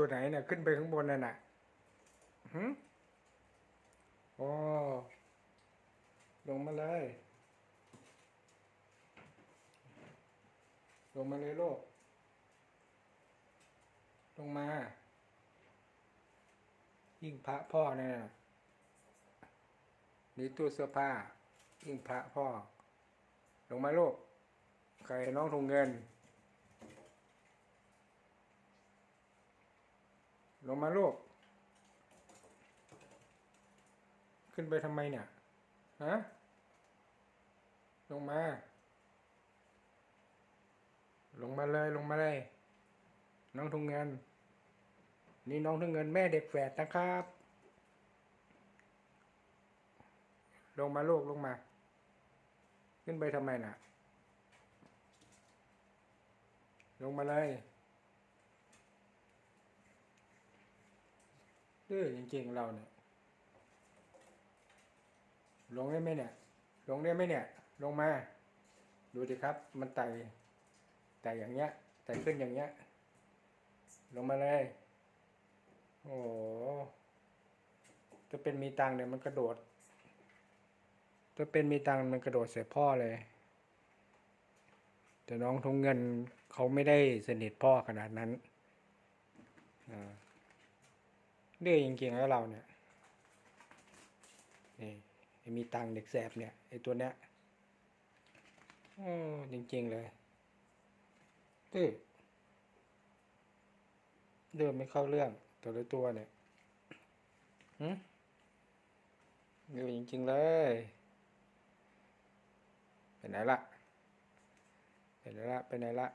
ตัวไหนเนี่ยขึ้นไปข้างบนนั่นน่ะหืมโอ้ลงมาเลย ลงมาเลยโลก ลงมา ยิ่งพระพ่อเนี่ยนี่ตู้เสื้อผ้า ยิ่งพระพ่อ ลงมาโลกใครน้องทงเงิน ลงมาลูก ขึ้นไปทำไมเนี่ย ฮะ ลงมา ลงมาเลยลงมาเลย น้องทุงเงิน นี่น้องทุงเงินแม่เด็กแฝดนะครับ ลงมาลูกลงมา ขึ้นไปทำไมน่ะ ลงมาเลย ดื้อจริงๆเราเนี่ยลงได้ไหมเนี่ย ลงได้ไหมเนี่ย ลงมา ดูดิครับ มันไต่ไต่อย่างเงี้ยไต่ขึ้นอย่างเงี้ย ลงมาเลย โอ้จะเป็นมีตังเนี่ยมันกระโดดถ้าเป็นมีตังมันกระโดดใส่พ่อเลย แต่น้องทงเงินเขาไม่ได้สนิทพ่อขนาดนั้นอ่า เดื้อจริงๆแล้วเราเนี่ยนี่ไอ้มีตังเด็กแสบเนี่ยไอ้ตัวเนี้ยโอ้จริงๆเลยดื้อเดินไม่เข้าเรื่องตัวละตัวเนี่ยหืมดื้อจริงๆเลยไปไหนละไปไหนละไปไหนละ